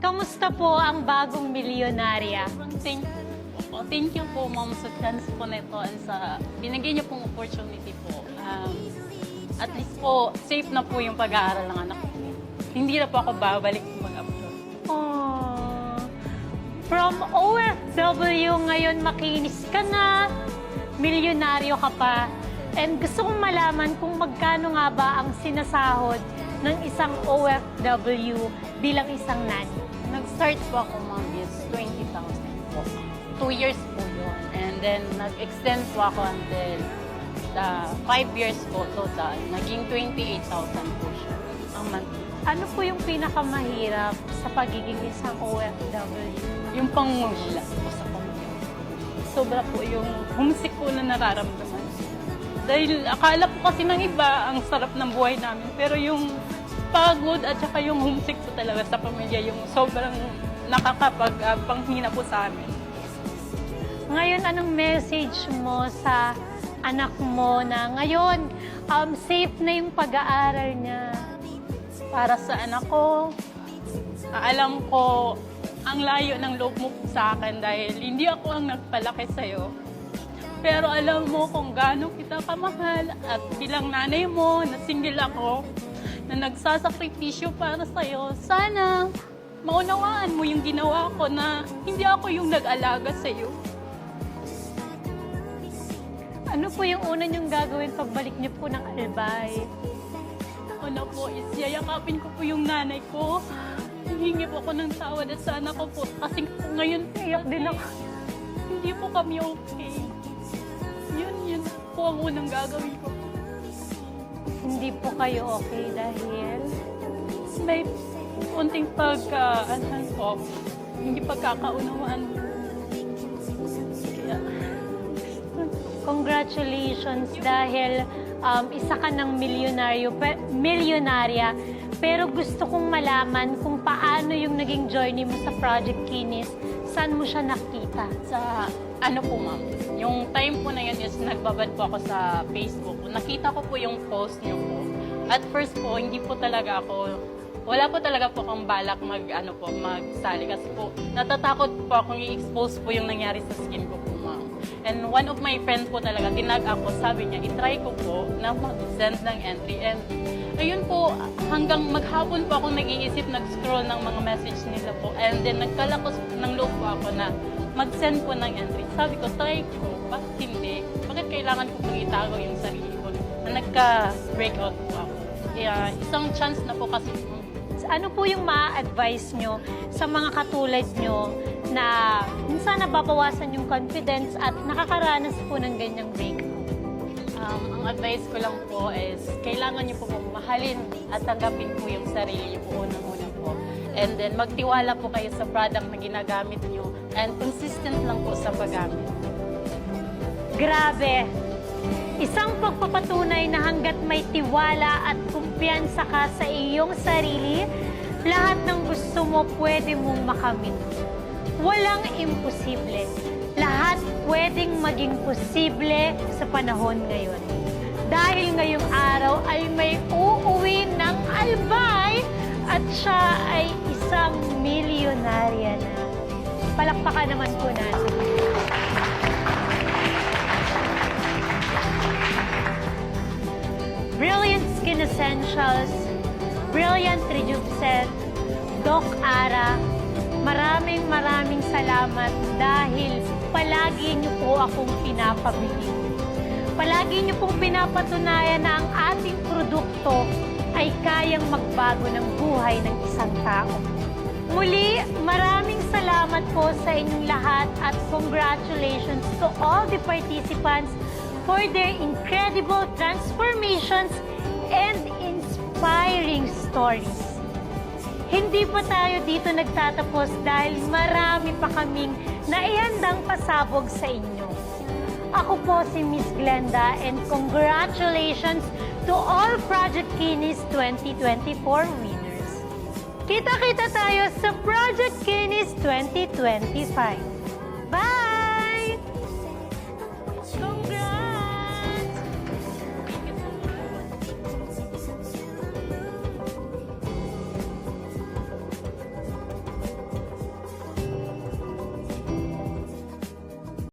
Kamusta po ang bagong milyonarya? Thank po. Thank you po, ma'am, sa chance po na and sa binigay niyo pong opportunity po. Um, at least po, safe na po yung pag-aaral ng anak ko. Hindi na po ako babalik mag-abroad. Oh. From OFW ngayon makinis ka na, milyonaryo ka pa, and gusto kong malaman kung magkano nga ba ang sinasahod ng isang OFW bilang isang nanny. Nag-start po ako, ma'am, is 20,000 po. Two years po yun. And then, nag-extend po ako until the five years po total. Naging 28,000 po siya ang monthly. Ano po yung pinakamahirap sa pagiging isang OFW? Yung pangungila po sa pamilya. Sobra po yung homesick po na nararamdaman. Dahil akala po kasi ng iba ang sarap ng buhay namin. Pero yung pagod at saka yung homesick po talaga sa pamilya, yung sobrang nakakapag-panghina po sa amin. Ngayon, anong message mo sa anak mo na ngayon, um, safe na yung pag-aaral niya? Para sa anak ko, alam ko ang layo ng loob mo sa akin dahil hindi ako ang nagpalaki sa'yo. Pero alam mo kung gaano kita kamahal at bilang nanay mo na single ako, na nagsasakripisyo para sa'yo, sana maunawaan mo yung ginawa ko na hindi ako yung nag-alaga sa'yo. Ano po yung una niyong gagawin pagbalik niyo po ng Albay? Ano po, is yayakapin ko po yung nanay ko. Hihingi po ako ng tawad at sana ko po. Kasi ngayon, Iyak din ako. hindi po kami okay. Yun, yun po ang unang gagawin ko. Po kayo okay dahil May unting pagka, ano po, hindi pagkakaunawaan. Congratulations dahil um, isa ka ng milyonaryo, pe- milyonarya. Pero gusto kong malaman kung paano yung naging journey mo sa Project Kinis. Saan mo siya nakita? sa ano po ma'am, yung time po na yun is nagbabad po ako sa Facebook. Nakita ko po yung post niyo po. At first po, hindi po talaga ako, wala po talaga po akong balak mag, ano po, magsali. Kasi po, natatakot po akong i-expose po yung nangyari sa skin ko po ma'am. And one of my friends po talaga, tinag ako, sabi niya, itry ko po na mag-send ng entry. And ayun po, hanggang maghapon po ako nag-iisip, nag-scroll ng mga message nila po. And then nagkalakos ng loob po ako na mag-send po ng entry. Sabi ko, try ko, bakit hindi? Bakit kailangan ko pong itago yung sarili ko na nagka-breakout po ako? Kaya isang chance na po kasi Ano po yung ma-advise nyo sa mga katulad nyo na minsan nababawasan yung confidence at nakakaranas po ng ganyang breakout? Um, ang advice ko lang po is, kailangan niyo po mahalin at tanggapin po yung sarili niyo po unang-una po. And then, magtiwala po kayo sa product na ginagamit niyo and consistent lang po sa paggamit. Grabe! Isang pagpapatunay na hanggat may tiwala at kumpiyansa ka sa iyong sarili, lahat ng gusto mo pwede mong makamit. Walang imposible. Lahat pwedeng maging posible sa panahon ngayon. Dahil ngayong araw Palakpakan naman po natin. Brilliant Skin Essentials, Brilliant Rejuveset, Doc Ara, maraming maraming salamat dahil palagi niyo po akong pinapabili. Palagi niyo pong pinapatunayan na ang ating produkto ay kayang magbago ng buhay ng isang tao. Muli, maraming salamat po sa inyong lahat at congratulations to all the participants for their incredible transformations and inspiring stories. Hindi pa tayo dito nagtatapos dahil marami pa kaming naihandang pasabog sa inyo. Ako po si Miss Glenda and congratulations to all Project Kinis 2024 winners. Kita-kita tayo sa Project Kinis 2025. Bye!